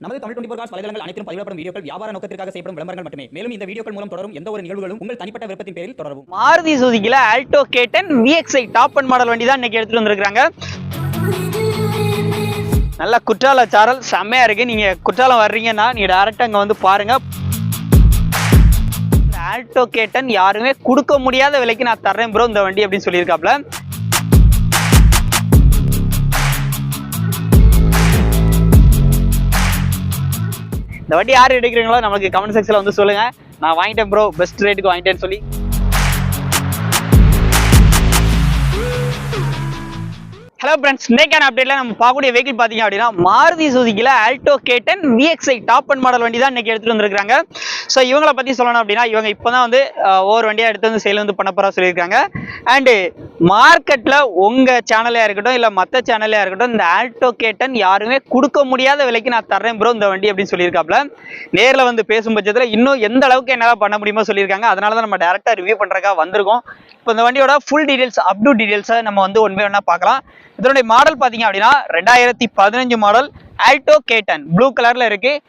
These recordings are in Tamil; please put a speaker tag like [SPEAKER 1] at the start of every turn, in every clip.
[SPEAKER 1] நமது தமிழ் டுவெண்டி ஃபோர் காஸ் வலைதளங்கள் அனைத்தும் பதிவிடப்படும் வீடியோக்கள் வியாபார நோக்கத்திற்காக செய்யப்படும் விளம்பரங்கள் மட்டுமே. மேலும் இந்த வீடியோக்கள் மூலம் தொடரும் எந்த ஒரு நிகழ்வுகளும் உங்கள் தனிப்பட்ட விருப்பத்தின் பேரில் தொடரும்
[SPEAKER 2] Maruti சுதிக்கில Alto K ten VXI top and model வண்டி தான் இன்னைக்கு எடுத்துட்டு வந்திருக்காங்க நல்ல குற்றால சாரல் செம்மையா இருக்கு. நீங்க குற்றாலம் வர்றீங்கன்னா நீங்க டேரக்டா அங்க வந்து பாருங்க. ஆல்டோ கேட்டன் யாருமே கொடுக்க முடியாத விலைக்கு நான் தர்றேன் ப்ரோ இந்த வண்டி அப்படின்னு சொல்லியிருக்காப்ல இந்த வண்டி யார் எடுக்கிறீங்களோ நமக்கு கமெண்ட் செக்ஷன்ல வந்து சொல்லுங்க. நான் வாங்கிட்டேன் ப்ரோ பெஸ்ட் ரேட்டுக்கு வாங்கிட்டேன்னு சொல்லி. ஹலோ ஃப்ரெண்ட்ஸ் இன்னைக்கான அப்டேட்ல நம்ம பார்க்கக்கூடிய வெஹிக்கிள் பார்த்தீங்க அப்படின்னா Maruti சுசுகில Alto K ten VXI top and model வண்டி தான் இன்னைக்கு எடுத்துட்டு வந்திருக்காங்க ஸோ இவங்கள பத்தி சொல்லணும் அப்படின்னா இவங்க இப்போ தான் வந்து ஒவ்வொரு வண்டியா எடுத்து வந்து சேல் வந்து பண்ண போறா சொல்லியிருக்காங்க. அண்டு மார்க்கெட்டில் உங்கள் சேனலாக இருக்கட்டும் இல்லை மற்ற சேனலாக இருக்கட்டும் இந்த ஆல்டோ கேட்டன் யாருமே கொடுக்க முடியாத விலைக்கு நான் தர்றேன் ப்ரோ இந்த வண்டி அப்படின்னு சொல்லியிருக்காப்ல. நேரில் வந்து பேசும் பட்சத்தில் இன்னும் எந்த அளவுக்கு என்னால் பண்ண முடியுமோ சொல்லியிருக்காங்க. அதனால தான் நம்ம டேரெக்டாக ரிவ்யூ பண்ணுறக்காக வந்திருக்கோம். இப்போ இந்த வண்டியோட ஃபுல் டீடைல்ஸ் அப் டு டீடைல்ஸை நம்ம வந்து ஒன் பை பார்க்கலாம். இதனுடைய மாடல் பார்த்தீங்க அப்படின்னா ரெண்டாயிரத்தி பதினஞ்சு மாடல் ஆல்டோ கேட்டன் ப்ளூ கலரில் இருக்குது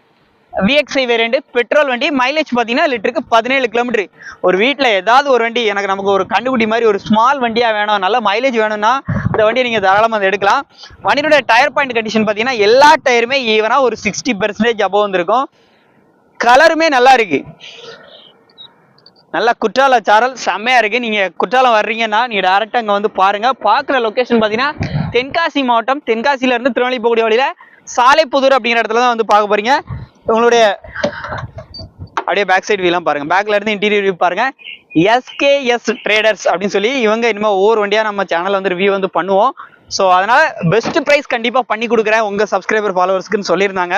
[SPEAKER 2] விஎக்ஸ்ஐ வேரியண்ட் பெட்ரோல் வண்டி மைலேஜ் பார்த்தீங்கன்னா லிட்டருக்கு பதினேழு கிலோமீட்டர் ஒரு வீட்டில் ஏதாவது ஒரு வண்டி எனக்கு நமக்கு ஒரு கண்டுபிடி மாதிரி ஒரு ஸ்மால் வண்டியாக வேணும் நல்ல மைலேஜ் வேணும்னா இந்த வண்டியை நீங்கள் தாராளமாக அதை எடுக்கலாம். வண்டியோட டயர் பாயிண்ட் கண்டிஷன் பார்த்தீங்கன்னா எல்லா டயருமே ஈவனாக ஒரு சிக்ஸ்டி பெர்சன்டேஜ் அபோவ் வந்திருக்கும். கலருமே நல்லா இருக்கு. நல்லா குற்றாலம் சாரல் செம்மையாக இருக்குது நீங்கள் குற்றாலம் வர்றீங்கன்னா நீங்கள் டேரெக்டாக அங்கே வந்து பாருங்கள் பார்க்குற லொக்கேஷன் பார்த்தீங்கன்னா தென்காசி மாவட்டம் தென்காசியிலேருந்து திருநெல்வேலி போகக்கூடிய வழியில் சாலைப்புதூர் அப்படிங்கிற இடத்துல தான் வந்து பார்க்க போகிறீங்க உங்களுடைய அப்படியே பேக் சைடு வியூலாம் பாருங்க. பேக்ல இருந்து இன்டீரியர் வியூ பாருங்க. எஸ்கேஎஸ் ட்ரேடர்ஸ் அப்படின்னு சொல்லி இவங்க இனிமே ஒவ்வொரு வண்டியா நம்ம சேனல் வந்து ரிவ்யூ வந்து பண்ணுவோம். ஸோ அதனால பெஸ்ட் ப்ரைஸ் கண்டிப்பா பண்ணி கொடுக்குறேன் உங்க சப்ஸ்கிரைபர் ஃபாலோவர்ஸ்க்குன்னு சொல்லியிருந்தாங்க.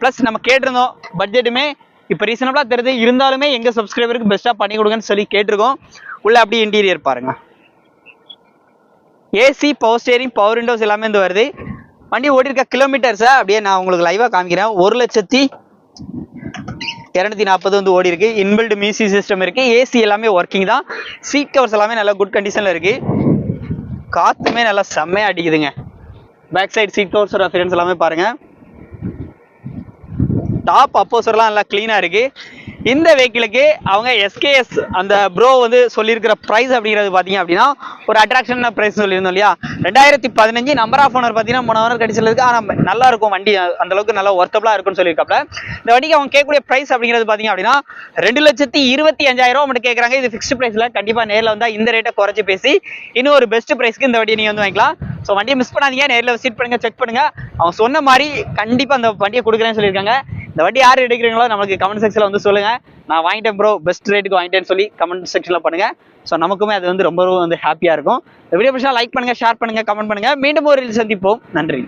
[SPEAKER 2] ப்ளஸ் நம்ம கேட்டிருந்தோம் பட்ஜெட்டுமே இப்போ ரீசனபிளாக தெரியுது. இருந்தாலுமே எங்க சப்ஸ்கிரைபருக்கு பெஸ்ட்டாக பண்ணி கொடுங்கன்னு சொல்லி கேட்டிருக்கோம். உள்ள அப்படியே இன்டீரியர் பாருங்க. AC power steering power windows எல்லாமே வந்து வருது. வண்டி ஓடிருக்க கிலோமீட்டர்ஸை அப்படியே நான் உங்களுக்கு லைவாக காமிக்கிறேன். ஒரு லட்சத்தி இரநூத்தி நாற்பது வந்து ஓடி இருக்கு இன்பில்ட் மியூசிக் சிஸ்டம் இருக்கு ஏசி எல்லாமே ஒர்க்கிங் தான். சீட் கவர்ஸ் எல்லாமே நல்லா குட் கண்டிஷன்ல இருக்கு. காத்துமே நல்லா செம்மையா அடிக்குதுங்க. Back side seat covers reference எல்லாமே பாருங்க. டாப் அப்போசர்லாம் நல்லா க்ளீனாக இருக்கு. இந்த வெஹிக்கிளுக்கு அவங்க எஸ்கேஎஸ் அந்த ப்ரோ வந்து சொல்லியிருக்கிற ப்ரைஸ் அப்படிங்கிறது பார்த்தீங்க அப்படின்னா ஒரு அட்ராக்ஷன் ப்ரைஸ் சொல்லியிருந்தோம் இல்லையா? ரெண்டாயிரத்தி பதினஞ்சு நம்பர் ஆஃப் ஓனர் பார்த்தீங்கன்னா மூணு ஓனர் கடிச்சில் ஆனால் நல்லா இருக்கும் வண்டி. அந்த அளவுக்கு நல்லா ஒர்த்தபிளாக இருக்கும்னு சொல்லியிருக்காப்ல. இந்த வண்டிக்கு அவங்க கேட்கக்கூடிய ப்ரைஸ் அப்படிங்கிறது பார்த்தீங்க அப்படின்னா ரெண்டு லட்சத்தி இருபத்தி அஞ்சாயிரம் ரூபா மட்டும் கேட்குறாங்க. இது ஃபிக்ஸ்ட் ப்ரைஸில் கண்டிப்பாக நேரில் வந்தால் இந்த ரேட்டை குறைச்சி பேசி இன்னும் ஒரு பெஸ்ட் ப்ரைஸ்க்கு இந்த வண்டியை நீங்கள் வந்து வாங்கிக்கலாம். ஸோ வண்டியை மிஸ் பண்ணாதீங்க. நேரில் விசிட் பண்ணுங்கள் செக் பண்ணுங்க. அவங்க சொன்ன மாதிரி கண்டிப்பாக அந்த வண்டியை கொடுக்குறேன்னு சொல்லியிருக்காங்க. இந்த வண்டி யார் எடுக்கிறீங்களோ நமக்கு கமெண்ட் செக்ஷனில் வந்து சொல்லுங்க. நான் வாங்கிட்டேன் ப்ரோ பெஸ்ட் ரேட்டுக்கு வாங்கிட்டேன்னு சொல்லி கமெண்ட் செக்ஷனில் பண்ணுங்க. ஸோ நமக்குமே அது வந்து ரொம்ப வந்து ஹாப்பியாக இருக்கும். இந்த வீடியோ பிடிச்சா லைக் பண்ணுங்க ஷேர் பண்ணுங்க கமெண்ட் பண்ணுங்க. மீண்டும் ஒரு சந்திப்போம். நன்றி.